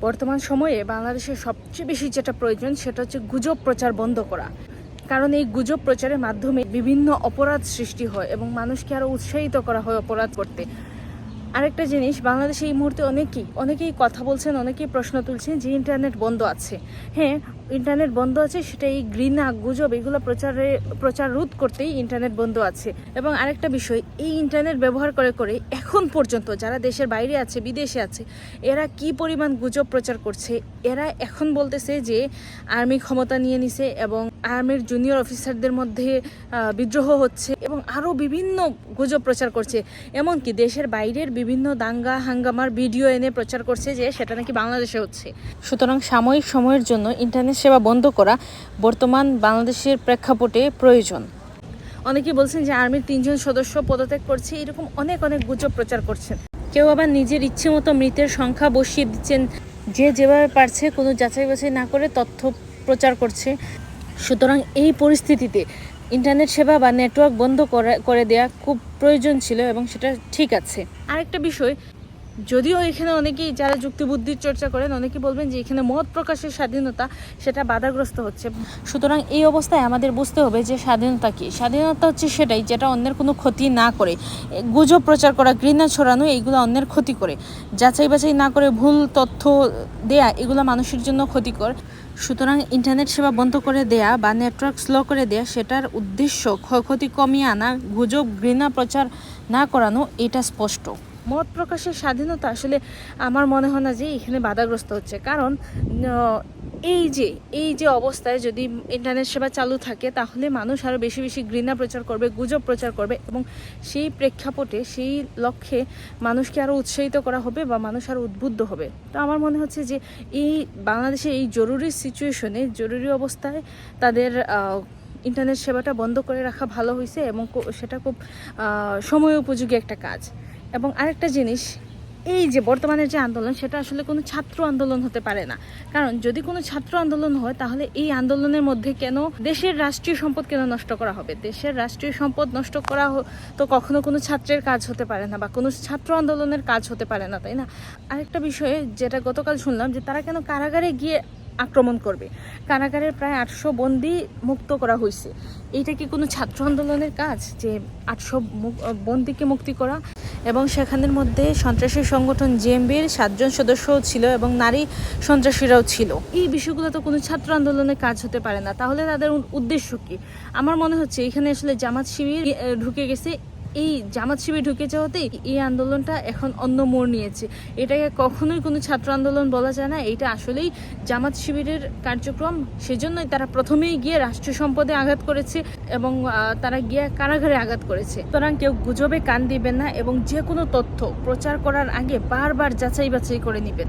বর্তমান সময়ে বাংলাদেশের সবচেয়ে বেশি যেটা প্রয়োজন সেটা হচ্ছে গুজব প্রচার বন্ধ করা। কারণ এই গুজব প্রচারের মাধ্যমে বিভিন্ন অপরাধ সৃষ্টি হয় এবং মানুষকে আরও উৎসাহিত করা হয় অপরাধ করতে। আরেকটা জিনিস, বাংলাদেশে এই মুহূর্তে অনেকেই অনেকেই কথা বলছেন, অনেকেই প্রশ্ন তুলছেন যে ইন্টারনেট বন্ধ আছে। হ্যাঁ ইন্টারনেট বন্ধ আছে, সেটা এই ঘৃণা, গুজব এগুলো প্রচারে প্রচার রোধ করতেই ইন্টারনেট বন্ধ আছে। এবং আরেকটা বিষয়, এই ইন্টারনেট ব্যবহার করে করে এখন পর্যন্ত যারা দেশের বাইরে আছে, বিদেশে আছে, এরা কি পরিমাণ গুজব প্রচার করছে? এরা এখন বলতেছে যে আর্মি ক্ষমতা নিয়ে নিছে এবং আর্মির জুনিয়র অফিসারদের মধ্যে বিদ্রোহ হচ্ছে এবং আরও বিভিন্ন গুজব প্রচার করছে। এমনকি দেশের বাইরের বিভিন্ন দাঙ্গা হাঙ্গামার ভিডিও এনে প্রচার করছে যে সেটা নাকি বাংলাদেশে হচ্ছে। সুতরাং সাময়িক সময়ের জন্য ইন্টারনেট সেবা বন্ধ করা বর্তমান বাংলাদেশের প্রেক্ষাপটে প্রয়োজন। অনেকেই বলছেন যে আর্মির তিনজন সদস্য পদত্যাগ করছে। এরকম অনেক অনেক গুজব প্রচার করছেন। কেউ আবার নিজের ইচ্ছে মতো মৃতের সংখ্যা বসিয়ে দিচ্ছেন। যে যেভাবে পারছে কোনো যাচাই বাছাই না করে তথ্য প্রচার করছে। সুতরাং এই পরিস্থিতিতে ইন্টারনেট সেবা বা নেটওয়ার্ক বন্ধ করে করে দেওয়া খুব প্রয়োজন ছিল এবং সেটা ঠিক আছে। আরেকটা বিষয় যদিও এখানে অনেকেই যারা যুক্তিবুদ্ধির চর্চা করেন অনেকে বলবেন যে এখানে মত প্রকাশের স্বাধীনতা সেটা বাধাগ্রস্ত হচ্ছে। সুতরাং এই অবস্থায় আমাদের বুঝতে হবে যে স্বাধীনতা কী? স্বাধীনতা হচ্ছে সেটাই যেটা অন্যের কোনো ক্ষতি না করে। গুজব প্রচার করা, ঘৃণা ছড়ানো, এইগুলো অন্যের ক্ষতি করে। যাচাই বাছাই না করে ভুল তথ্য দেয়া, এগুলো মানুষের জন্য ক্ষতিকর। সুতরাং ইন্টারনেট সেবা বন্ধ করে দেয়া বা নেটওয়ার্ক স্লো করে দেয়া, সেটার উদ্দেশ্য ক্ষয়ক্ষতি কমিয়ে আনা, গুজব, ঘৃণা প্রচার না করানো, এটা স্পষ্ট। মত প্রকাশের স্বাধীনতা আসলে আমার মনে হয় না যে এখানে বাধাগ্রস্ত হচ্ছে। কারণ এই যে এই যে অবস্থায় যদি ইন্টারনেট সেবা চালু থাকে, তাহলে মানুষ আরও বেশি বেশি ঘৃণা প্রচার করবে, গুজব প্রচার করবে এবং সেই প্রেক্ষাপটে, সেই লক্ষ্যে মানুষকে আরও উৎসাহিত করা হবে বা মানুষ আরও উদ্বুদ্ধ হবে। তো আমার মনে হচ্ছে যে এই বাংলাদেশে এই জরুরি সিচুয়েশনে জরুরি অবস্থায় তাদের ইন্টারনেট সেবাটা বন্ধ করে রাখা ভালো হয়েছে এবং সেটা খুব সময় উপযোগী একটা কাজ। এবং আরেকটা জিনিস, এই যে বর্তমানের যে আন্দোলন, সেটা আসলে কোনো ছাত্র আন্দোলন হতে পারে না। কারণ যদি কোনো ছাত্র আন্দোলন হয়, তাহলে এই আন্দোলনের মধ্যে কেন দেশের রাষ্ট্রীয় সম্পদ কেন নষ্ট করা হবে? দেশের রাষ্ট্রীয় সম্পদ নষ্ট করা তো কখনো কোনো ছাত্রের কাজ হতে পারে না, বা কোনো ছাত্র আন্দোলনের কাজ হতে পারে না, তাই না? আরেকটা বিষয়ে যেটা গতকাল শুনলাম, যে তারা কেন কারাগারে গিয়ে আক্রমণ করবে? কারাগারের প্রায় আটশো বন্দি মুক্ত করা হয়েছে এইটা কি কোনো ছাত্র আন্দোলনের কাজ? যে আটশো বন্দিকে মুক্তি করা? এবং সেখানের মধ্যে সন্ত্রাসী সংগঠন জেএমবির সাতজন সদস্যও ছিল এবং নারী সন্ত্রাসীরাও ছিল। এই বিষয়গুলো তো কোনো ছাত্র আন্দোলনে কাজ হতে পারে না। তাহলে তাদের উদ্দেশ্য কি? আমার মনে হচ্ছে এখানে আসলে জামাত শিবির ঢুকে গেছে। এই জামাত শিবির ঢুকে যাওয়াতে এই আন্দোলনটা এখন অন্য মোড় নিয়েছে। এটাকে কখনোই কোনো ছাত্র আন্দোলন বলা যায় না। এটা আসলেই জামাত শিবিরের কার্যক্রম। সেজন্যই তারা প্রথমেই গিয়ে রাষ্ট্র সম্পদে আঘাত করেছে এবং তারা গিয়ে কারাগারে আঘাত করেছে। সুতরাং কেউ গুজবে কান দিবেন না এবং যে কোনো তথ্য প্রচার করার আগে বারবার যাচাই বাছাই করে নেবেন।